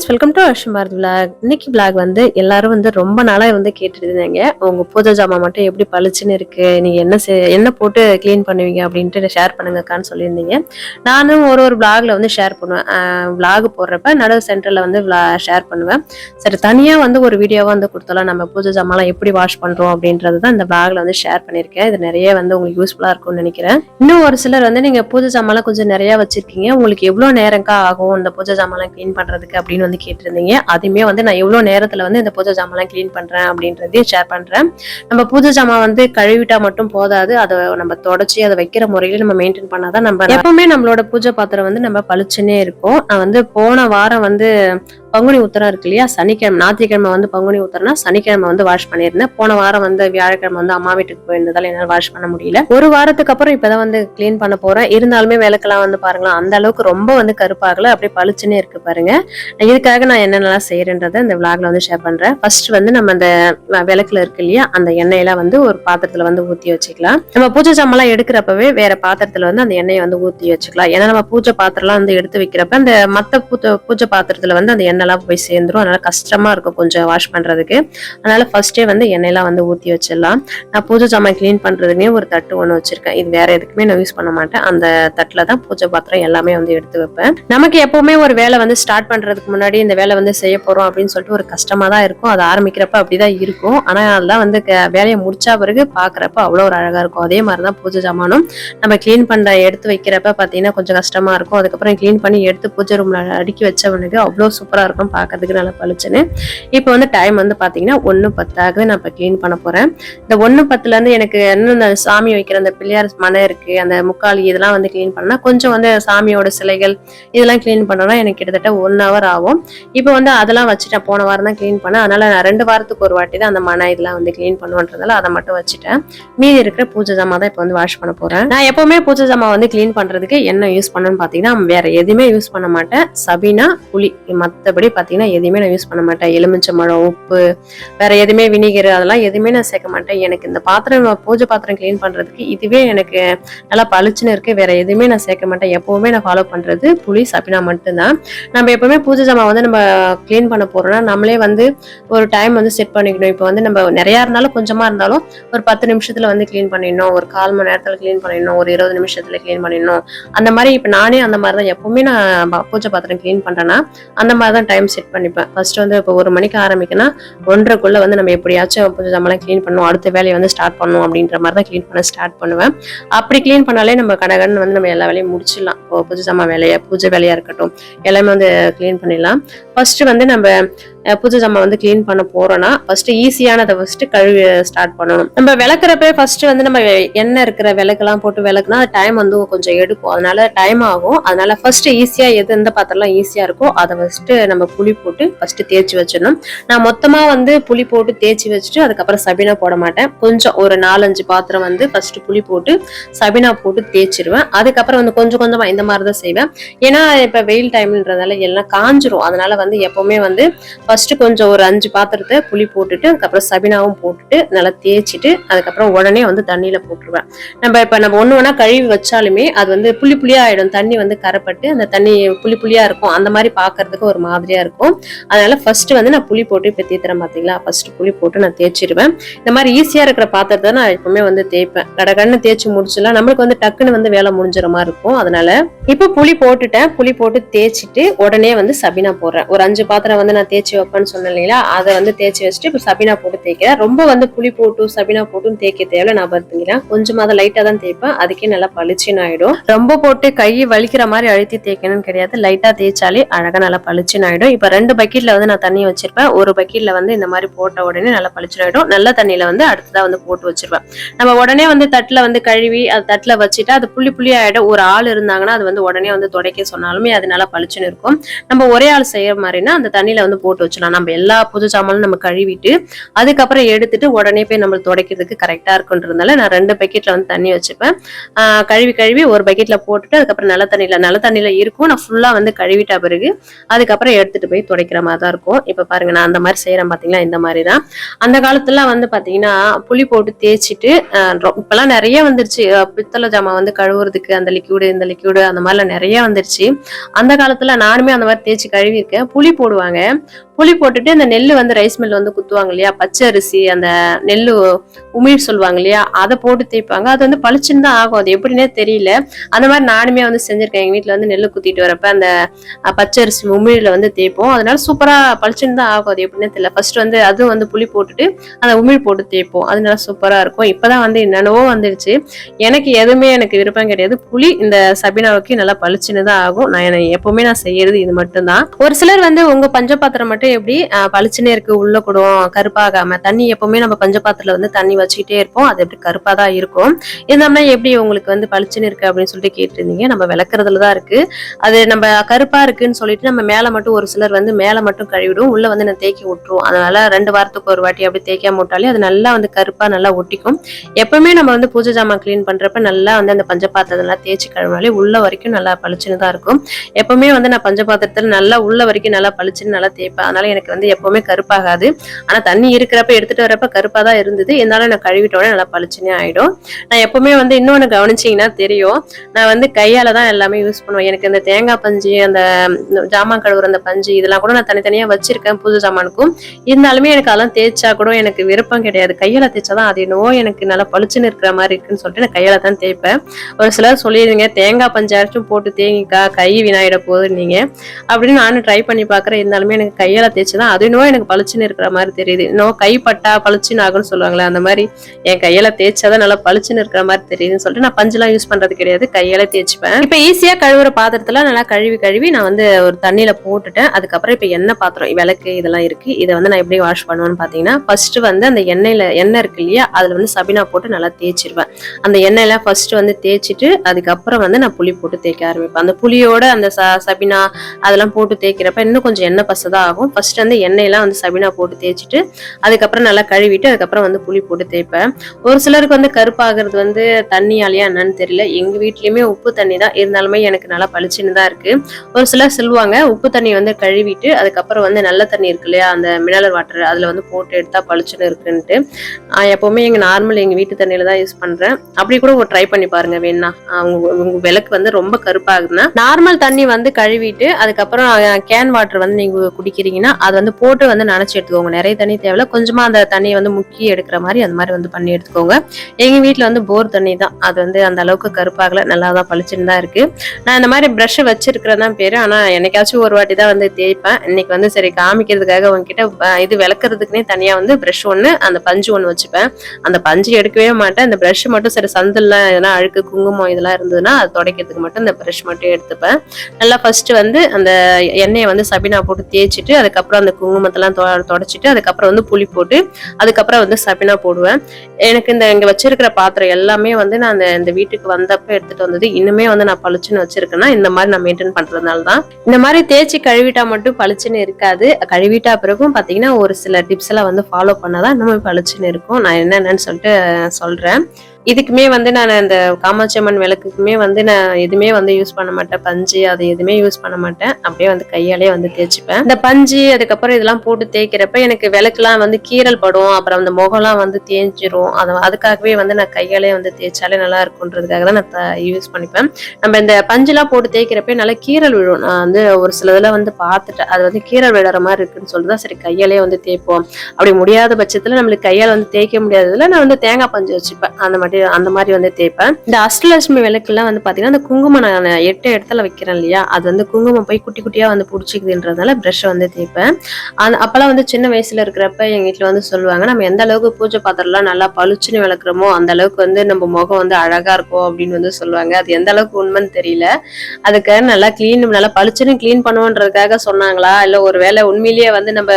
Friends welcome to Arsham Bharat vlog இன்னைக்கு vlog வந்து எல்லாரும் வந்து ரொம்ப நாளாக வந்து கேட்டுருந்தாங்க உங்கள் பூஜை ஜாமான் மட்டும் எப்படி பளிச்சுன்னு இருக்கு? நீங்கள் என்ன செ என்ன போட்டு க்ளீன் பண்ணுவீங்க அப்படின்ட்டு ஷேர் பண்ணுங்கக்கான்னு சொல்லியிருந்தீங்க. நானும் ஒரு ஒரு விளாக்ல வந்து ஷேர் பண்ணுவேன். விளாக் போடுறப்ப நடுவு சென்டரில் வந்து ஷேர் பண்ணுவேன். சரி தனியாக வந்து ஒரு வீடியோவாக வந்து கொடுத்தலாம் நம்ம பூஜை ஜாமான்லாம் எப்படி வாஷ் பண்ணுறோம் அப்படின்றது தான் இந்த விளாக்ல வந்து ஷேர் பண்ணியிருக்கேன். இது நிறைய வந்து உங்களுக்கு யூஸ்ஃபுல்லாக இருக்கும்னு நினைக்கிறேன். இன்னும் ஒரு சிலர் வந்து நீங்கள் பூஜை ஜாமான்லாம் கொஞ்சம் நிறையா வச்சுருக்கீங்க. உங்களுக்கு எவ்வளோ நேரம்க்கா ஆகும் இந்த பூஜை ஜாமான்லாம் க்ளீன் பண்ணுறதுக்கு அப்படின்னு வந்து கேட்டிருந்தீங்க. அதுவுமே வந்து நான் எவ்வளவு நேரத்துல வந்து இந்த பூஜை ஜாமான்லாம் க்ளீன் பண்றேன் அப்படின்றதையும் ஷேர் பண்றேன். நம்ம பூஜை ஜாமான் வந்து கழுவிட்டா மட்டும் போதாது. அதை நம்ம தொடச்சி அதை வைக்கிற முறையில நம்ம மெயின்டைன் பண்ணாதான் நம்ம எப்பவுமே நம்மளோட பூஜை பாத்திரம் வந்து நம்ம பளிச்சுன்னே இருக்கும். நான் வந்து போன வாரம் வந்து பங்குனி உத்தரம் இருக்கு இல்லையா? சனிக்கிழமை ஞாயிற்றுக்கிழமை வந்து பங்குனி உத்தரம்னா சனிக்கிழமை வந்து வாஷ் பண்ணியிருந்தேன் போன வாரம் வந்து வியாழக்கிழமை வந்து அம்மா வீட்டுக்கு போயிருந்ததால என்னால் வாஷ் பண்ண முடியல. ஒரு வாரத்துக்கு அப்புறம் இப்பதான் வந்து க்ளீன் பண்ண போறேன். இருந்தாலுமே விளக்கெல்லாம் வந்து பாருங்களேன் அந்த அளவுக்கு ரொம்ப வந்து கருப்பாகல அப்படியே பளிச்சுன்னே இருக்கு பாருங்க. இதுக்காக நான் என்னென்னலாம் செய்யறேன்றதை இந்த விளாக்ல வந்து ஷேர் பண்றேன். ஃபர்ஸ்ட் வந்து நம்ம அந்த விளக்குல இருக்கு இல்லையா அந்த எண்ணெயெல்லாம் வந்து ஒரு பாத்திரத்துல வந்து ஊத்தி வச்சுக்கலாம். நம்ம பூஜை சாமான்லாம் எடுக்கிறப்பவே வேற பாத்திரத்துல வந்து அந்த எண்ணெயை வந்து ஊத்தி வச்சுக்கலாம். ஏன்னா நம்ம பூஜை பாத்திரம்லாம் வந்து எடுத்து வைக்கிறப்ப அந்த மத்த பூஜை பாத்திரத்துல வந்து அந்த எண்ணெய் எண்ணெய்லாம் போய் சேர்ந்துரும். அதனால கஷ்டமா இருக்கும் கொஞ்சம் வாஷ் பண்றதுக்கு. அதனால ஃபர்ஸ்டே வந்து எண்ணெயெல்லாம் வந்து ஊத்தி வச்சிடலாம். நான் பூஜை சாமான் க்ளீன் பண்றதுனே ஒரு தட்டு ஒன்று வச்சிருக்கேன். இது வேற எதுக்குமே நான் யூஸ் பண்ண மாட்டேன். அந்த தட்டுல தான் பூஜை பாத்திரம் எல்லாமே வந்து எடுத்து வைப்பேன். நமக்கு எப்பவுமே ஒரு வேலை வந்து ஸ்டார்ட் பண்றதுக்கு முன்னாடி இந்த வேலை வந்து செய்ய போறோம் அப்படின்னு சொல்லிட்டு ஒரு கஷ்டமா தான் இருக்கும். அது ஆரம்பிக்கிறப்ப அப்படிதான் இருக்கும். ஆனா அதெல்லாம் வந்து க- வேலையை முடிச்சா பிறகு பாக்குறப்ப அவ்வளோ ஒரு அழகா இருக்கும். அதே மாதிரி தான் பூஜை சாமானும் நம்ம க்ளீன் பண்ண எடுத்து வைக்கிறப்ப பாத்தீங்கன்னா கொஞ்சம் கஷ்டமா இருக்கும். அதுக்கப்புறம் க்ளீன் பண்ணி எடுத்து பூஜை ரூம்ல அடுக்கி வச்சவனுக்கு அவ்வளோ சூப்பரா இருக்கும் பார்க்கறதுக்கு நல்லா பளிச்சுன்னு. இப்போ வந்து டைம் வந்து பாத்தீங்கன்னா ஒன்று பத்தாக நான் இப்போ க்ளீன் பண்ண போறேன். இந்த ஒன்று பத்துல இருந்து எனக்கு இன்னும் சாமி வைக்கிற அந்த பிள்ளையார் மனை இருக்கு அந்த முக்காலி இதெல்லாம் வந்து க்ளீன் பண்ணால் கொஞ்சம் வந்து சாமியோட சிலைகள் இதெல்லாம் க்ளீன் பண்ணோம்னா எனக்கு கிட்டத்தட்ட ஒன் ஹவர் ஆகும். இப்போ வந்து அதெல்லாம் வச்சுட்டேன் போன வாரம் தான் க்ளீன் பண்ணேன். அதனால நான் ரெண்டு வாரத்துக்கு ஒரு வாட்டி தான் அந்த மனை இதெல்லாம் வந்து க்ளீன் பண்ணுவோன்றதால அதை மட்டும் வச்சுட்டேன். மீதி இருக்கிற பூஜை ஜாமான் தான் இப்போ வந்து வாஷ் பண்ண போறேன். நான் எப்போவுமே பூஜை ஜாமான் வந்து க்ளீன் பண்ணுறதுக்கு என்ன யூஸ் பண்ணணும்னு பார்த்தீங்கன்னா வேற எதுவுமே யூஸ் பண்ண மாட்டேன். சபீனா புளி மற்றபடி பார்த்தீங்கன்னா எதுவுமே நான் யூஸ் பண்ண மாட்டேன். எலுமிச்சம்பழம் உப்பு வேற எதுவுமே வினிகர் அதெல்லாம் எதுவுமே நான் சேர்க்க மாட்டேன். எனக்கு இந்த பாத்திரம் பூஜை பாத்திரம் க்ளீன் பண்ணுறதுக்கு இதுவே எனக்கு நல்லா பளிச்சுன்னு இருக்கு. வேற எதுவுமே நான் சேர்க்க மாட்டேன். எப்பவுமே நான் ஃபாலோ பண்ணுறது புளி சாப்பினா மட்டும்தான். நம்ம எப்பவுமே பூஜை ஜாமான் வந்து நம்ம க்ளீன் பண்ண போறோம்னா நம்மளே வந்து ஒரு டைம் வந்து செட் பண்ணிக்கணும். இப்போ வந்து நம்ம நிறையா இருந்தாலும் கொஞ்சமாக இருந்தாலும் ஒரு பத்து நிமிஷத்தில் வந்து க்ளீன் பண்ணிடணும். ஒரு கால் மணி நேரத்தில் க்ளீன் பண்ணிடணும். ஒரு இருபது நிமிஷத்தில் க்ளீன் பண்ணிடணும். அந்த மாதிரி இப்போ நானே அந்த மாதிரி தான் எப்பவுமே நான் பூஜை பாத்திரம் க்ளீன் பண்ணுறேன்னா அந்த மாதிரி தான் டைம் செட் பண்ணிப்பேன். ஃபர்ஸ்ட் வந்து இப்போ ஒரு மணிக்கு ஆரம்பிக்கனா ஒன்றரைக்குள்ள வந்து நம்ம எப்படியாச்சும் கொஞ்சம் நம்மளாம் க்ளீன் பண்ணுவோம். அடுத்த வேலையை வந்து ஸ்டார்ட் பண்ணும் அப்படின்ற மாதிரி தான் க்ளீன் பண்ண ஸ்டார்ட் பண்ணுவேன். அப்படி க்ளீன் பண்ணாலே நம்ம கடகடன் வந்து நம்ம எல்லா வேலையும் முடிச்சிடலாம். இப்போ பூஜை ஜாமான் வேலையை பூஜை வேலையா இருக்கட்டும் எல்லாமே வந்து க்ளீன் பண்ணிடலாம். ஃபர்ஸ்ட் வந்து நம்ம புது பூஜை ஜாமான் வந்து க்ளீன் பண்ண போறோம்னா ஃபர்ஸ்ட் ஈஸியானதை ஃபர்ஸ்ட் கழுவி ஸ்டார்ட் பண்ணணும். நம்ம விளக்குறப்ப ஃபர்ஸ்ட் வந்து நம்ம எண்ணெய் இருக்கிற விளக்கெல்லாம் போட்டு விளக்குனா டைம் வந்து கொஞ்சம் எடுக்கும். அதனால டைம் ஆகும். அதனால ஃபர்ஸ்ட் ஈஸியா எது எந்த பாத்திரம்லாம் ஈஸியா இருக்கோ அதை ஃபர்ஸ்ட் நம்ம புளி போட்டு ஃபர்ஸ்ட் தேய்ச்சி வச்சிடணும். நான் மொத்தமா வந்து புளி போட்டு தேய்ச்சி வச்சுட்டு அதுக்கப்புறம் சபினா போட மாட்டேன். கொஞ்சம் ஒரு நாலஞ்சு பாத்திரம் வந்து ஃபர்ஸ்ட் புளி போட்டு சபினா போட்டு தேய்ச்சிருவேன். அதுக்கப்புறம் வந்து கொஞ்சம் கொஞ்சமா இந்த மாதிரி தான் செய்வேன். ஏன்னா இப்ப வெயில் டைம்ன்றதால எல்லாம் காஞ்சிரும். அதனால வந்து எப்பவுமே வந்து ஃபர்ஸ்ட் கொஞ்சம் ஒரு அஞ்சு பாத்திரத்தை புளி போட்டுட்டு அதுக்கப்புறம் சபினாவும் போட்டுட்டு நல்லா தேய்ச்சிட்டு அதுக்கப்புறம் உடனே வந்து தண்ணியில போட்டுருவேன். நம்ம இப்ப நம்ம ஒண்ணு வேணா கழுவி வச்சாலுமே அது வந்து புளி புளியா ஆயிடும். தண்ணி வந்து கரைப்பட்டு அந்த தண்ணி புளி புளியா இருக்கும். அந்த மாதிரி பாக்குறதுக்கு ஒரு மாதிரியா இருக்கும். அதனால ஃபர்ஸ்ட் வந்து நான் புளி போட்டு இப்ப தேத்துறேன் பாத்தீங்களா? ஃபர்ஸ்ட் புளி போட்டு நான் தேய்ச்சிடுவேன் இந்த மாதிரி ஈஸியா இருக்கிற பாத்திரத்தை நான் எப்பவுமே வந்து தேய்ப்பேன். கடகடன்னு தேய்ச்சி முடிச்சிடலாம். நம்மளுக்கு வந்து டக்குன்னு வந்து வேலை முடிஞ்சிற மாதிரி இருக்கும். அதனால இப்போ புளி போட்டுட்டேன். புளி போட்டு தேய்ச்சிட்டு உடனே வந்து சபினா போடுறேன். ஒரு அஞ்சு பாத்திரம் வந்து நான் தேய்ச்சி சிவப்புன்னு சொன்னேன் இல்லைங்களா? அதை வந்து தேய்ச்சி வச்சுட்டு இப்போ சபினா போட்டு தேய்க்கிறேன். ரொம்ப வந்து புளி போட்டு சபினா போட்டும் தேய்க்க தேவையில்ல. நான் பார்த்துக்கிறேன் கொஞ்சமாக அதை லைட்டாக தான் தேய்ப்பேன். அதுக்கே நல்லா பளிச்சுன்னு ஆகிடும் ரொம்ப போட்டு கையை வலிக்கிற மாதிரி அழுத்தி தேய்க்கணும்னு கிடையாது. லைட்டாக தேய்ச்சாலே அழகாக நல்லா பளிச்சுன்னு ஆயிடும். இப்போ ரெண்டு பக்கெட்டில் வந்து நான் தண்ணி வச்சிருப்பேன். ஒரு பக்கெட்டில் வந்து இந்த மாதிரி போட்ட உடனே நல்லா பளிச்சுன்னு ஆகிடும் நல்ல தண்ணியில் வந்து அடுத்ததாக வந்து போட்டு வச்சிருவேன் நம்ம உடனே வந்து தட்டில் வந்து கழுவி அது தட்டில் வச்சுட்டா அது புள்ளி புள்ளி ஆகிடும் ஒரு ஆள் இருந்தாங்கன்னா அது வந்து உடனே வந்து துடைக்க சொன்னாலுமே அது நல்லா பளிச்சுன்னு இருக்கும். நம்ம ஒரே ஆள் செய்யற மாதிரினா அந்த தண்ணியில் வந்து போட்டு வச்சிடலாம் நம்ம எல்லா பூஜை சாமானும் நம்ம கழுவிட்டு அதுக்கப்புறம் எடுத்துட்டு உடனே போய் நம்ம துடைக்கிறதுக்கு கரெக்டா இருக்குன்றதுனால நான் ரெண்டு பக்கெட்ல வந்து தண்ணி வச்சுப்பேன். கழுவி கழுவி ஒரு பக்கெட்ல போட்டுட்டு அதுக்கப்புறம் நல்ல தண்ணியில நல்ல தண்ணியில இருக்கும். நான் ஃபுல்லா வந்து கழுவிட்ட பிறகு அதுக்கப்புறம் எடுத்துட்டு போய் துடைக்கிற மாதிரி தான் இருக்கும். இப்ப பாருங்க நான் அந்த மாதிரி செய்யறேன் பாத்தீங்களா? இந்த மாதிரி தான். அந்த காலத்துல வந்து பாத்தீங்கன்னா புளி போட்டு தேய்ச்சிட்டு இப்போல்லாம் இப்பெல்லாம் நிறைய வந்துருச்சு. பித்தளை ஜாமான் வந்து கழுவுறதுக்கு அந்த லிக்யூடு இந்த லிக்யூடு அந்த மாதிரிலாம் நிறைய வந்துருச்சு. அந்த காலத்துல நானுமே அந்த மாதிரி தேய்ச்சி கழுவிருக்கேன் புளி போடுவாங்க. புளி போட்டுட்டு இந்த நெல் வந்து ரைஸ் மில் வந்து குத்துவாங்க இல்லையா? பச்சை அரிசி அந்த நெல் உமிழ் சொல்லுவாங்க இல்லையா? அதை போட்டு தேய்ப்பாங்க. அது வந்து பளிச்சுன்னு தான் ஆகும். அது எப்படின்னே தெரியல. அந்த மாதிரி நானுமே வந்து செஞ்சிருக்கேன். எங்க வீட்டில் வந்து நெல் குத்திட்டு வரப்ப அந்த பச்சை அரிசி உமிழில வந்து தேய்ப்போம். அதனால சூப்பரா பளிச்சுன்னு தான் ஆகும். அது எப்படின்னே தெரியல. ஃபர்ஸ்ட் வந்து அதுவும் வந்து புளி போட்டுட்டு அந்த உமிழ் போட்டு தேய்ப்போம். அதனால சூப்பரா இருக்கும். இப்பதான் வந்து என்னென்னவோ வந்துடுச்சு. எனக்கு எதுவுமே எனக்கு விருப்பம் கிடையாது. புளி இந்த சபினாவுக்கு நல்லா பளிச்சுன்னு தான் ஆகும். நான் எப்பவுமே நான் செய்யறது இது மட்டும்தான். ஒரு சிலர் வந்து உங்க பஞ்சபாத்திரம் மட்டும் எப்படி பளிச்சுனே இருக்கு உள்ள கூடும் கருப்பாகாம. தண்ணி எப்பவுமே நம்ம பஞ்சபாத்திரத்துல வந்து தண்ணி வச்சுக்கிட்டே இருப்போம். அது எப்படி கருப்பா தான் இருக்கும். இருந்தோம்னா எப்படி உங்களுக்கு வந்து பளிச்சுன்னு இருக்கு அப்படின்னு சொல்லிட்டு கேட்டிருந்தீங்க. நம்ம விளக்குறதுல தான் இருக்கு. அது நம்ம கருப்பா இருக்குன்னு சொல்லிட்டு நம்ம மேல மட்டும் ஒரு சிலர் வந்து மேல மட்டும் கழுவிடும். உள்ள வந்து நான் தேக்கி விட்டுருவோம் அதனால ரெண்டு வாரத்துக்கு ஒரு வாட்டி அப்படி தேய்க்காம விட்டாலே அது நல்லா வந்து கருப்பா நல்லா ஒட்டிக்கும். எப்பவுமே நம்ம வந்து பூஜை ஜாமான் கிளீன் பண்றப்ப நல்லா வந்து அந்த பஞ்சபாத்திரத்தெல்லாம் தேய்ச்சி கழுவினாலே உள்ள வரைக்கும் நல்லா பளிச்சுன்னு தான் இருக்கும். எப்பவுமே வந்து நான் பஞ்சபாத்திரத்துல நல்லா உள்ள வரைக்கும் நல்லா பளிச்சுன்னு நல்லா தேய்ப்பேன். அதனால எனக்கு வந்து எப்பவுமே கருப்பாகாது. ஆனா தண்ணி இருக்கிறப்ப எடுத்துட்டு வரப்ப கருப்பா தான் இருந்தது. இருந்தாலும் நான் கழுவிட்டோட நல்லா பளிச்சுனே ஆயிடும். நான் எப்பவுமே வந்து இன்னொன்னு கவனிச்சீங்கன்னா தெரியும். நான் வந்து கையால தான் எல்லாமே யூஸ் பண்ணுவேன். எனக்கு இந்த தேங்காய் பஞ்சு அந்த ஜாமான் கழுவுற அந்த பஞ்சு இதெல்லாம் கூட நான் தனித்தனியா வச்சிருக்கேன் புது ஜாமானுக்கும். இருந்தாலுமே எனக்கு அதெல்லாம் தேய்ச்சா கூட எனக்கு விருப்பம் கிடையாது. கையால தேய்ச்சாதான் அது என்னவோ எனக்கு நல்லா பளிச்சுன்னு இருக்கிற மாதிரி இருக்குன்னு சொல்லிட்டு நான் கையால தான் தேய்ப்பேன். ஒரு சிலர் சொல்லிடுங்க தேங்காய் பஞ்சாச்சும் போட்டு தேங்கிக்கா கை வினாயிட போகுது அப்படின்னு நானும் ட்ரை பண்ணி பாக்குறேன் இருந்தாலுமே எனக்கு கையால தேய்ச்சதான் அது இன்னும் எனக்கு பளிச்சுன்னு இருக்கிற மாதிரி தெரியுது. இன்னும் கைப்பட்டா பளிச்சுன்னு ஆகும்னு சொல்லுவாங்களே அந்த மாதிரி என் கையால தேய்ச்சாதான் நல்லா பளிச்சுன்னு இருக்கிற மாதிரி தெரியுதுன்னு சொல்லிட்டு நான் பஞ்செல்லாம் யூஸ் பண்றது கிடையாது. கையால தேய்ச்சிப்பேன். இப்போ ஈஸியா கழுவுற பாத்திரத்துல நல்லா கழுவி கழுவி நான் வந்து ஒரு தண்ணியில போட்டுட்டேன். அதுக்கப்புறம் இப்போ எண்ணெய் பாத்திரம் விளக்கு இதெல்லாம் இருக்கு. இதை வந்து நான் எப்படி வாஷ் பண்ணுவேன்னு பாத்தீங்கன்னா ஃபர்ஸ்ட் வந்து அந்த எண்ணெயில எண்ணெய் இருக்கு இல்லையா அதுல வந்து சபினா போட்டு நல்லா தேய்ச்சிருவேன். அந்த எண்ணெயில ஃபர்ஸ்ட் வந்து தேய்ச்சிட்டு அதுக்கப்புறம் வந்து நான் புளி போட்டு தேய்க்க ஆரம்பிப்பேன். அந்த புளியோட அந்த ச- சபினா அதெல்லாம் போட்டு தேய்க்கிறப்ப இன்னும் கொஞ்சம் எண்ணெய் பசதான் ஆகும். ஃபர்ஸ்ட் வந்து எண்ணெயெல்லாம் வந்து சபினா போட்டு தேய்ச்சிட்டு அதுக்கப்புறம் நல்லா கழுவிட்டு அதுக்கப்புறம் வந்து புளி போட்டு தேய்ப்பேன். ஒரு சிலருக்கு வந்து கருப்பாகிறது வந்து தண்ணியாலையா என்னன்னு தெரியல. எங்கள் வீட்லேயுமே உப்பு தண்ணி தான். இருந்தாலுமே எனக்கு நல்லா பளிச்சுன்னு தான் இருக்கு. ஒரு சிலர் சொல்லுவாங்க உப்பு தண்ணி வந்து கழுவிட்டு அதுக்கப்புறம் வந்து நல்ல தண்ணி இருக்கு இல்லையா அந்த மினரல் வாட்டர் அதில் வந்து போட்டு எடுத்தால் பளிச்சுன்னு இருக்குன்ட்டு. நான் எப்போவுமே எங்கள் நார்மல் எங்கள் வீட்டு தண்ணியில தான் யூஸ் பண்ணுறேன் அப்படி கூட ஒரு ட்ரை பண்ணி பாருங்க வேணா அவங்க உங்க விளக்கு வந்து ரொம்ப கருப்பாகுதுன்னா நார்மல் தண்ணி வந்து கழுவிட்டு அதுக்கப்புறம் கேன் வாட்டர் வந்து நீங்க குடிக்கிறீங்கன்னா அது வந்து போட்டு வந்து நினைச்சு எடுத்துக்கோங்க. நிறைய தண்ணி தேவையில்ல. கொஞ்சமா அந்த தண்ணியை வந்து முக்கி எடுக்கிற மாதிரி அந்த மாதிரி வந்து பண்ணி எடுத்துக்கோங்க. எங்க வீட்டில் வந்து போர் தண்ணி தான். அது வந்து அந்த அளவுக்கு கருப்பாகல. நல்லா தான் பளிச்சுன்னு தான் இருக்கு. நான் இந்த மாதிரி ப்ரஷ் வச்சிருக்கிறதா பேரு. ஆனா என்னைக்காச்சும் ஒரு வாட்டி தான் வந்து தேய்ப்பேன். இன்னைக்கு வந்து சரி காமிக்கிறதுக்காக உங்ககிட்ட இது விளக்குறதுக்குனே தனியா வந்து ப்ரஷ் ஒன்று அந்த பஞ்சு ஒன்று வச்சுப்பேன். அந்த பஞ்சு எடுக்கவே மாட்டேன். அந்த ப்ரஷ் மட்டும் சரி சந்தெல்லாம் எதனா அழுக்கு குங்குமம் இதெல்லாம் இருந்ததுன்னா அது துடைக்கிறதுக்கு மட்டும் இந்த ப்ரஷ் மட்டும் எடுத்துப்பேன். நல்லா ஃபர்ஸ்ட் வந்து அந்த எண்ணெயை வந்து சபினா போட்டு தேய்ச்சிட்டு அதுக்கப்புறம் அந்த குங்குமத்தெல்லாம் தொ- தொடச்சிட்டு அதுக்கப்புறம் வந்து புளி போட்டு அதுக்கப்புறம் வந்து சபினா போடுவேன். எனக்கு இந்த இங்க வச்சிருக்கிற பாத்திரம் எல்லாமே வந்து நான் அந்த இந்த வீட்டுக்கு வந்தப்ப எடுத்துட்டு வந்தது இன்னுமே வந்து நான் பளிச்சுன்னு வச்சிருக்கேன்னா இந்த மாதிரி நான் மெயின்டைன் பண்றதுனால தான். இந்த மாதிரி தேய்ச்சி கழுவிட்டா மட்டும் பளிச்சுன்னு இருக்காது. கழுவிட்டா பிறகும் பாத்தீங்கன்னா ஒரு சில டிப்ஸ் எல்லாம் வந்து ஃபாலோ பண்ணாதான் இன்னுமே பளிச்சுன்னு இருக்கும். நான் என்னென்னு சொல்லிட்டு சொல்றேன். இதுக்குமே வந்து நான் இந்த காமாட்சி அம்மன் விளக்குக்குமே வந்து நான் எதுவுமே வந்து யூஸ் பண்ண மாட்டேன். பஞ்சு அது எதுவுமே யூஸ் பண்ண மாட்டேன். அப்படியே வந்து கையாலே வந்து தேய்ச்சிப்பேன். இந்த பஞ்சு அதுக்கப்புறம் இதெல்லாம் போட்டு தேய்க்கிறப்ப எனக்கு விளக்குலாம் வந்து கீறல் படும். அப்புறம் அந்த முகம்லாம் வந்து தேஞ்சிரும். அது அதுக்காகவே வந்து நான் கையாலே வந்து தேய்ச்சாலே நல்லா இருக்குன்றதுக்காக தான் நான் யூஸ் பண்ணிப்பேன். நம்ம இந்த பஞ்சுலாம் போட்டு தேய்க்கிறப்ப நல்லா கீறல் விழும். நான் வந்து ஒரு சில இதில் வந்து பார்த்துட்டேன். அது வந்து கீறல் விழுற மாதிரி இருக்குன்னு சொல்லிட்டு தான் சரி கையாலே வந்து தேய்ப்போம். அப்படி முடியாத பட்சத்தில் நம்மளுக்கு கையால் வந்து தேய்க்க முடியாததுல நான் வந்து தேங்காய் பஞ்சு வச்சுப்பேன். அந்த மாதிரி அந்த மாதிரி வந்து தேய்ப்பேன். இந்த அஷ்டலட்சுமி விளக்குலாம் வந்து பாத்தீங்கன்னா அந்த குங்குமம் நான் எட்டு இடத்துல வைக்கிறேன் இல்லையா? அது வந்து குங்குமம் போய் குட்டி குட்டியா வந்து பிடிச்சிக்குதுன்றதுனால ப்ரஷ் வந்து தேய்ப்பேன். அந்த அப்பெல்லாம் வந்து சின்ன வயசுல இருக்கிறப்ப எங்க வீட்டுல வந்து சொல்லுவாங்க நம்ம எந்த அளவுக்கு பூஜை பாத்திரம்லாம் நல்லா பளிச்சுன்னு விளக்குறோமோ அந்த அளவுக்கு வந்து நம்ம முகம் வந்து அழகா இருக்கும் அப்படின்னு வந்து சொல்லுவாங்க. அது எந்த அளவுக்கு உண்மைன்னு தெரியல. அதுக்கு நல்லா க்ளீன் நல்லா பளிச்சுன்னு க்ளீன் பண்ணுவோன்றதுக்காக சொன்னாங்களா? இல்ல ஒருவேளை உண்மையிலேயே வந்து நம்ம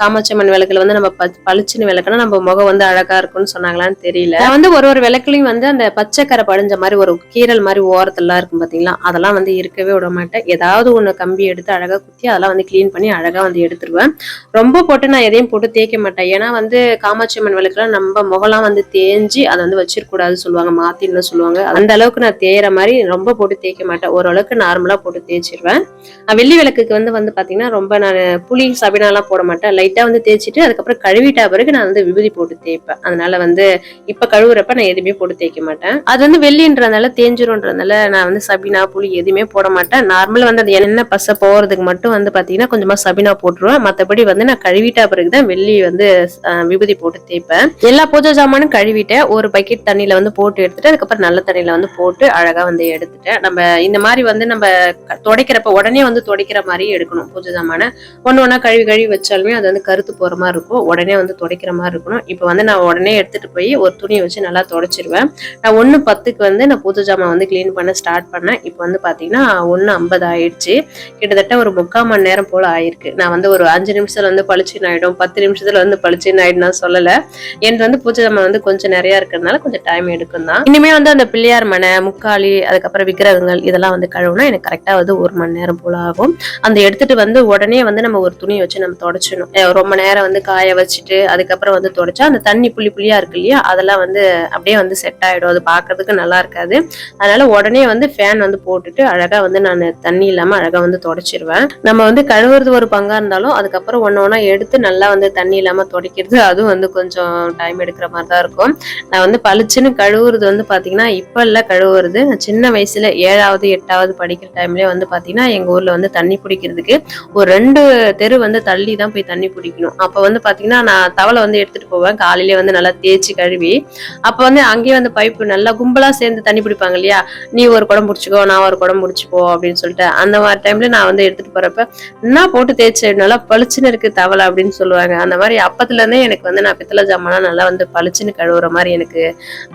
காமாட்சியம்மன் காமாட்சி அம்மன் விளக்குல வந்து நம்ம பளிச்சுன்னு விளக்குனா நம்ம முகம் வந்து அழகா இருக்கும்னு சொன்னாங்களான்னு தெரியல. வந்து ஒரு ஒரு விளக்குலையும் வந்து அந்த பச்சைக்கரை படிஞ்ச மாதிரி ஒரு கீரல் மாதிரி ஓரத்தெல்லாம் இருக்கும் பாத்தீங்களா? அதெல்லாம் வந்து இருக்கவே விட மாட்டேன். ஏதாவது ஒண்ணு கம்பி எடுத்து அழகா குத்தி அதெல்லாம் வந்து க்ளீன் பண்ணி அழகா வந்து எடுத்துருவேன். ரொம்ப போட்டு நான் எதையும் போட்டு தேய்க்க மாட்டேன். ஏன்னா வந்து காமாட்சி அம்மன் விளக்குலாம் நம்ம முகலாம் வந்து தேஞ்சு அதை வந்து வச்சிருக்கூடாது சொல்லுவாங்க மாத்தின்னு சொல்லுவாங்க. அந்த அளவுக்கு நான் தேய்ற மாதிரி ரொம்ப போட்டு தேய்க்க மாட்டேன். ஓரளவுக்கு நார்மலா போட்டு தேய்ச்சிருவேன். வெள்ளி விளக்குக்கு வந்து வந்து பாத்தீங்கன்னா ரொம்ப நான் புளி சபினாலாம் போட மாட்டேன். லைட்டா வந்து தேய்ச்சிட்டு அதுக்கப்புறம் கழுவிட்டா பிறகு நான் வந்து விபூதி போட்டு தேய்ப்பேன். அதனால வந்து இப்ப கழுவுறப்ப நான் எதுவுமே போட்டு தேய்க்க மாட்டேன். அது வந்து வெள்ளின்றதுனால தேஞ்சிரும்ன்றதுனால நான் வந்து சபினா புளி எதுவுமே போட மாட்டேன். நார்மலாக வந்து அது என்ன பசை போறதுக்கு மட்டும் வந்து பாத்தீங்கன்னா கொஞ்சமா சபினா போட்டுருவேன். மத்தபடி வந்து நான் கழுவிட்டா பிறகுதான் வெள்ளி வந்து விபூதி போட்டு தேய்ப்பேன். எல்லா பூஜை சாமானும் கழுவிட்டேன். ஒரு பக்கெட் தண்ணியில வந்து போட்டு எடுத்துட்டு அதுக்கப்புறம் நல்ல தண்ணியில வந்து போட்டு அழகா வந்து எடுத்துட்டேன். நம்ம இந்த மாதிரி வந்து நம்ம துடைக்கிறப்ப உடனே வந்து துடைக்கிற மாதிரி எடுக்கணும் பூஜை சாமான. ஒன்று ஒன்றா கழுவி கழுவி வச்சாலுமே அது வந்து கருத்து போற மாதிரி இருக்கும். உடனே வந்து துடைக்கிற மாதிரி இருக்கணும். இப்போ வந்து நான் உடனே எடுத்துட்டு போய் ஒரு துணியை வச்சு நல்லா துடைச்சிருவேன். நான் ஒன்று பத்துக்கு வந்து நான் பூஜை ஜாமான் வந்து க்ளீன் பண்ண ஸ்டார்ட் பண்ணேன். இப்போ வந்து பார்த்தீங்கன்னா ஒன்று ஐம்பது ஆயிடுச்சு. கிட்டத்தட்ட ஒரு முக்கால் மணி நேரம் போல் ஆயிருக்கு. நான் வந்து ஒரு அஞ்சு நிமிஷத்தில் வந்து பளிச்சுன்னு ஆகிடும் பத்து நிமிஷத்தில் வந்து பளிச்சுன்னு ஆயிடும் நான் சொல்லலை. எனக்கு வந்து பூஜை ஜாமான் வந்து கொஞ்சம் நிறையா இருக்கிறதுனால கொஞ்சம் டைம் எடுக்கும் தான். இனிமேல் வந்து அந்த பிள்ளையார் மனை முக்காலி அதுக்கப்புறம் விக்கிரகங்கள் இதெல்லாம் வந்து கழுவுனா எனக்கு கரெக்டாக வந்து ஒரு மணி நேரம் போல் ஆகும். அந்த எடுத்துட்டு வந்து உடனே வந்து நம்ம ஒரு துணியை வச்சு நம்ம தொடச்சிடணும். ரொம்ப நேரம் வந்து காய வச்சுட்டு அதுக்கப்புறம் வந்து தொடச்சா அந்த தண்ணி புள்ளி புள்ளியாக இருக்கு இல்லையா? அதெல்லாம் வந்து அப்படியே வந்து செட் ஆகிடும் அது பார்க்கறதுக்கு நல்லா இருக்காது. அதனால உடனே வந்து ஃபேன் வந்து போட்டுட்டு அழகாக வந்து நான் தண்ணி இல்லாமல் அழகாக வந்து தொடச்சிருவேன். நம்ம வந்து கழுவுறது ஒரு பங்காக இருந்தாலும் அதுக்கப்புறம் ஒன்று ஒன்றா எடுத்து நல்லா வந்து தண்ணி இல்லாமல் துடைக்கிறது அதுவும் வந்து கொஞ்சம் டைம் எடுக்கிற மாதிரி தான் இருக்கும். நான் வந்து பளிச்சுன்னு கழுவுறது வந்து பார்த்தீங்கன்னா இப்போ இல்லை கழுவுறது. சின்ன வயசில் ஏழாவது எட்டாவது படிக்கிற டைம்லேயே வந்து பார்த்தீங்கன்னா எங்கள் ஊரில் வந்து தண்ணி பிடிக்கிறதுக்கு ஒரு ரெண்டு தெரு வந்து தள்ளி தான் போய் தண்ணி பிடிக்கணும் அப்போ வந்து பார்த்தீங்கன்னா நான் தவளை வந்து எடுத்துகிட்டு போவேன். காலையிலே வந்து நல்லா தேய்ச்சி கழுவி. அப்ப வந்து அங்கேயே வந்து பைப்பு நல்லா கும்பலா சேர்ந்து தண்ணி பிடிப்பாங்க இல்லையா? நீ ஒரு குடம் பிடிச்சிக்கோ நான் ஒரு குடம் பிடிச்சிப்போ அப்படின்னு சொல்லிட்டு அந்த மாதிரி டைம்ல நான் வந்து எடுத்துட்டு போறப்ப என்ன போட்டு தேய்ச்சி நல்லா பளிச்சுன்னு இருக்கு தவளை அப்படின்னு சொல்லுவாங்க. அந்த மாதிரி அப்பத்துல இருந்தே எனக்கு வந்து நான் பித்தளை ஜாமானா நல்லா வந்து பளிச்சுன்னு கழுவுற மாதிரி எனக்கு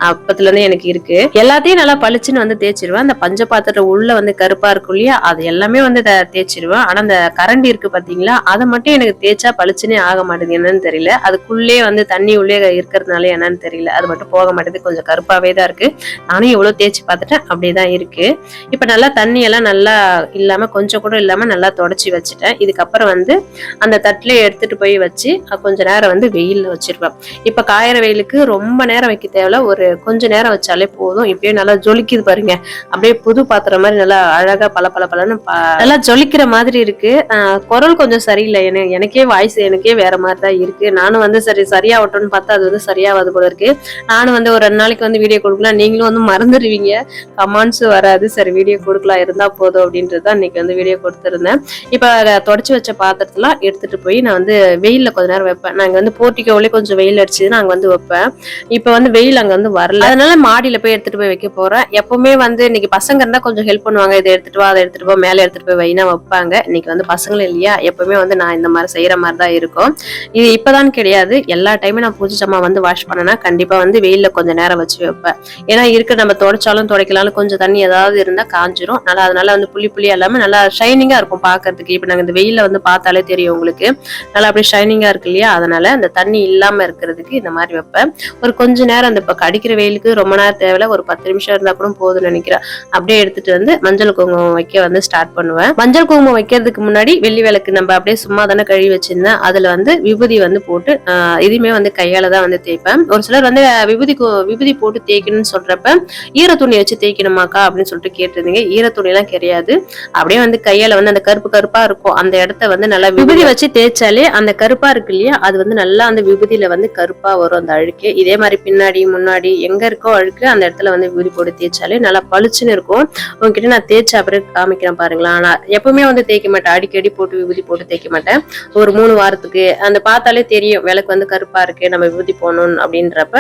அப்பத்துல இருந்தே எனக்கு இருக்கு. எல்லாத்தையும் நல்லா பளிச்சுன்னு வந்து தேய்ச்சிருவேன். அந்த பஞ்ச பாத்திரம் உள்ள வந்து கருப்பா இருக்கும் இல்லையா? அது எல்லாமே வந்து தேய்ச்சிருவேன். ஆனா அந்த கரண்டி இருக்கு பாத்தீங்களா? அதை மட்டும் எனக்கு தேய்ச்சா பளிச்சுன்னே ஆக மாட்டேங்குது என்னன்னு தெரியல. அதுக்குள்ளே வந்து தண்ணி உள்ளே இருக்கிறதுனால என்னன்னு தெரியல. அது மட்டும் போக மாட்டேங்குது கொஞ்சம் கருப்பாவே தான் இருக்கு. நானும் எவ்வளவு தேய்ச்சி பார்த்துட்டேன். அப்படியே தான் இருக்கு. இப்ப நல்லா தண்ணி எல்லாம் நல்லா இல்லாம கொஞ்சம் கூட இல்லாம நல்லா தொடச்சி வச்சுட்டேன். இதுக்கப்புறம் வந்து அந்த தட்டில் எடுத்துட்டு போய் வச்சு கொஞ்சம் கொஞ்ச நேரம் வந்து வெயில்ல வச்சிருப்பேன் இப்போ காயிற வெயிலுக்கு ரொம்ப நேரம் வைக்க தேவையில்ல. ஒரு கொஞ்ச நேரம் வச்சாலே போதும். இப்பயே நல்லா ஜொலிக்குது பாருங்க. அப்படியே புது பாத்திரம் மாதிரி நல்லா அழகா பல பல பலன்னு நல்லா ஜொலிக்கிற மாதிரி இருக்கு. குரல் கொஞ்சம் சரியில்லை. எனக்கு எனக்கே வாய்ஸ் எனக்கே வேற மாதிரி தான் இருக்கு. நானும் வந்து சரி சரியாகட்டும்னு பார்த்தா அது வந்து சரியாவது போல இருக்கு. நானும் வந்து ஒரு ரெண்டு நாளைக்கு வந்து வீடியோ கொடுக்கலாம் நீங்களும் வந்து மறந்துடுவீங்க. கமெண்ட்ஸ் வராது. சரி வீடியோ கொடுக்கலாம். இருந்தால் போதும் அப்படின்றது தான் இன்னைக்கு வந்து வீடியோ கொடுத்துருந்தேன். இப்போ தொடச்சி வச்ச பாத்திரத்தெலாம் எடுத்துகிட்டு போய் நான் வந்து வெயிலில் கொஞ்ச நேரம் வைப்பேன். நாங்கள் வந்து போர்ட்டிக்கோவிலே கொஞ்சம் வெயில் அடிச்சதுன்னா அங்கே வந்து வைப்பேன். இப்போ வந்து வெயில் அங்கே வந்து வரல. அதனால மாடியில் போய் எடுத்துகிட்டு போய் வைக்க போகிறேன் எப்போவுமே வந்து இன்னைக்கு பசங்க இருந்தால் கொஞ்சம் ஹெல்ப் பண்ணுவாங்க. இதை எடுத்துகிட்டு வா அதை எடுத்துகிட்டு போ மேலே எடுத்துகிட்டு போய் வைனா வைப்பாங்க. இன்னைக்கு வந்து பசங்களும் இல்லையா? எப்போவுமே வந்து நான் இந்த மாதிரி செய்கிற மாதிரி தான் இருக்கும். இது இப்போதான் கிடையாது. எல்லா டைமும் நான் பூஜை ஜாமான் வந்து வாஷ் பண்ணேன்னா கண்டிப்பாக வந்து வெயிலில் கொஞ்சம் நேரம் வச்சு வைப்பேன். ஏன்னா இருக்க நம்ம துடைச்சாலும் துடைக்கலாலும் கொஞ்சம் தண்ணி ஏதாவது இருந்தால் காஞ்சிரும். நல்லா அதனால வந்து புள்ளி புள்ளியாக இல்லாமல் நல்லா ஷைனிங்காக இருக்கும் பார்க்கறதுக்கு இப்போ நாங்கள் இந்த வெயிலில் வந்து பார்த்தாலே தெரியும் உங்களுக்கு. நல்லா அப்படியே ஷைனிங்காக இருக்கு இல்லையா? அதனால அந்த தண்ணி இல்லாமல் இருக்கிறதுக்கு இந்த மாதிரி வைப்பேன். ஒரு கொஞ்ச நேரம் அந்த இப்போ கடிக்கிற வெயிலுக்கு ரொம்ப நேரம் தேவையில்ல. ஒரு பத்து நிமிஷம் இருந்தால் கூட போதும்னு நினைக்கிறேன். அப்படியே எடுத்துட்டு வந்து மஞ்சள் குங்குமம் வைக்க வந்து ஸ்டார்ட் பண்ணுவேன். மஞ்சள் குங்குமம் வைக்கிறதுக்கு முன்னாடி வெள்ளி விளக்கு நம்ம அப்படியே சும்மா தானே கழுவி வச்சிருந்தேன். அதில் வந்து விபூதி வந்து போட்டு இதுவுமே வந்து கையால தான் வந்து தேய்ப்பேன். ஒரு சிலர் வந்து விபூதி விபூதி போட்டு தேய்க்கணும்னு சொல்றப்ப ஈர துணி வச்சு தேய்க்கணுமாக்கா அப்படின்னு சொல்லிட்டு கேட்டிருந்தீங்க. ஈர துணி எல்லாம் கிடையாது. அப்படியே வந்து கையால வந்து அந்த கருப்பு கருப்பா இருக்கும். அந்த இடத்த வந்து நல்லா விபூதி வச்சு தேய்ச்சாலே அந்த கருப்பா இருக்கு இல்லையா? அது வந்து நல்லா அந்த விபூதியில வந்து கருப்பா வரும் அந்த அழுக்கு. இதே மாதிரி பின்னாடி முன்னாடி எங்க இருக்கோ அழுக்கு அந்த இடத்துல வந்து விபூதி போட்டு தேய்ச்சாலே நல்லா பளிச்சுன்னு இருக்கும். உங்ககிட்ட நான் தேய்ச்ச அப்புறம் காமிக்கிறேன் பாருங்களா நான் எப்பவுமே வந்து தேய்க்க மாட்டேன். அடிக்கடி போட்டு விபூதி போட்டு தேய்க்க மாட்டேன். ஒரு மூணு வாரத்துக்கு. அந்த பார்த்தாலே தெரியும் விளக்கு வந்து கருப்பா இருக்கு. நம்ம விபூதி போடணும் அப்படின்றப்ப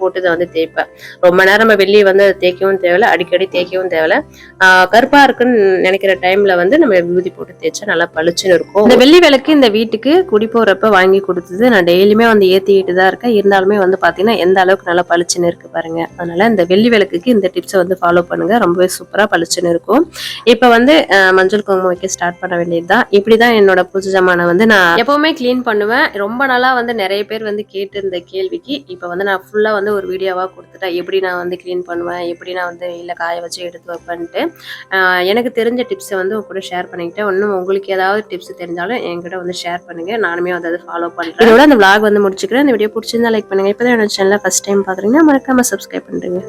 போட்டு இதை வந்து தேய்ப்பேன். ரொம்ப நேரம் நம்ம வெளியே வந்து தேய்க்கவும் தேவையில்ல அடிக்கடி தேய்க்கவும் தேவையில்ல. கருப்பா இருக்குன்னு நினைக்கிற டைம்ல வந்து நம்ம விபூதி போட்டு தேய்ச்சா நல்லா பளிச்சுன்னு இருக்கும். இந்த வெள்ளி விளக்கு இந்த வீட்டுக்கு குடி போறப்ப வாங்கி கொடுத்தது. நான் டெய்லியுமே வந்து ஏத்திக்கிட்டு தான் இருக்கேன். இருந்தாலுமே வந்து பாத்தீங்கன்னா எந்த அளவுக்கு நல்லா பளிச்சுன்னு இருக்கு பாருங்க. அதனால இந்த வெள்ளி விளக்குக்கு இந்த டிப்ஸை வந்து ஃபாலோ பண்ணுங்க. ரொம்பவே சூப்பரா பளிச்சுன்னு இருக்கும். இப்ப வந்து மஞ்சள் குங்குமம் வைக்க ஸ்டார்ட் பண்ண வேண்டியதுதான். இப்படிதான் என்னோட பூஜை ஜாமானை வந்து நான் எப்பவுமே க்ளீன் பண்ணுவேன். ரொம்ப நாளா வந்து நிறைய பேர் வந்து கேட்டிருந்த கேள்விக்கு இப்ப வந்து நான் ஃபுல்லா வந்து வந்து ஒரு வீடியோவாக கொடுத்துட்டேன் எப்படி நான் வந்து க்ளீன் பண்ணுவேன் எப்படி நான் வந்து இல்லை காய வச்சு எடுத்து வைப்பேன்ட்டு எனக்கு தெரிஞ்ச டிப்ஸை வந்து உங்க கூட ஷேர் பண்ணிக்கிட்டேன். இன்னும் உங்களுக்கு ஏதாவது டிப்ஸ் தெரிஞ்சாலும் என்கிட்ட வந்து ஷேர் பண்ணுங்கள் நானுமே வந்து அதை ஃபாலோ பண்ணுறேன் இதோட அந்த விளாக் வந்து முடிச்சுக்கிறேன். இந்த வீடியோ பிடிச்சிருந்தா லைக் பண்ணுங்கள் இப்போ தான் என்னோட சேனலில் ஃபஸ்ட் டைம் பார்க்குறீங்கன்னா மறக்காமல் சப்ஸ்கிரைப் பண்ணுறேங்க